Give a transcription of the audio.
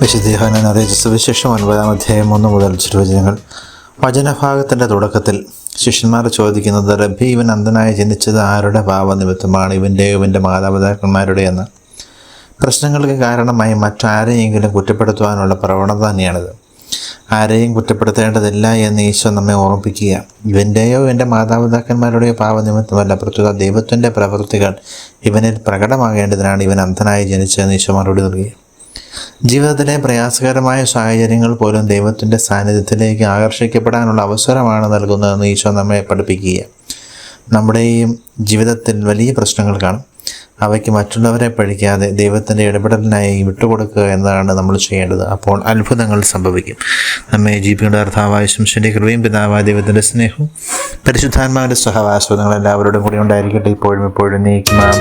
വിശുദ്ധീഹാനൻ അറിയിച്ച സുവിശേഷം ഒൻപതാം അധ്യായം ഒന്ന് മുതൽ ചിരുവചനങ്ങൾ വചനഭാഗത്തിന്റെ തുടക്കത്തിൽ ശിഷ്യന്മാർ ചോദിക്കുന്നത് റബ്ബി ഇവൻ അന്ധനായി ജനിച്ചത് ആരുടെ പാപനിമിത്തമാണ്? ഇവന്റെ ഇവന്റെ മാതാപിതാക്കന്മാരുടെ എന്ന്. പ്രശ്നങ്ങൾക്ക് കാരണമായി മറ്റാരെയെങ്കിലും കുറ്റപ്പെടുത്തുവാനുള്ള പ്രവണത തന്നെയാണിത്. ആരെയും കുറ്റപ്പെടുത്തേണ്ടതില്ല എന്ന് ഈശോ നമ്മെ ഓർമ്മിപ്പിക്കുക. ഇവന്റെയോ എന്റെ മാതാപിതാക്കന്മാരുടെയോ പാവനിമിത്തമല്ല പ്രത്യുത ദൈവത്തിന്റെ പ്രവൃത്തികൾ ഇവനിൽ പ്രകടമാകേണ്ടതിനാണ് ഇവൻ അന്ധനായി ജനിച്ചതെന്ന് ഈശോ മറുപടി നൽകി. ജീവിതത്തിലെ പ്രയാസകരമായ സാഹചര്യങ്ങൾ പോലും ദൈവത്തിന്റെ സാന്നിധ്യത്തിലേക്ക് ആകർഷിക്കപ്പെടാനുള്ള അവസരമാണ് നൽകുന്നതെന്ന് ഈശോ നമ്മെ പഠിപ്പിക്കുക. നമ്മുടെയും ജീവിതത്തിൽ വലിയ പ്രശ്നങ്ങൾ കാണും. അവയ്ക്ക് മറ്റുള്ളവരെ പഴിക്കാതെ ദൈവത്തിന്റെ ഇടപെടലിനായി വിട്ടുകൊടുക്കുക എന്നതാണ് നമ്മൾ ചെയ്യേണ്ടത്. അപ്പോൾ അത്ഭുതങ്ങൾ സംഭവിക്കും. നമ്മെ ജീവിയുടെ അർത്ഥാവായ ശംശന്റെ കൃപയും പിതാവായ ദൈവത്തിന്റെ സ്നേഹവും പരിശുദ്ധാത്മാവിന്റെ സഹവാസവും നിങ്ങൾ എല്ലാവരോടും കൂടി ഉണ്ടായിരിക്കട്ടെ. ഇപ്പോഴും ഇപ്പോഴും നീക്കുമാം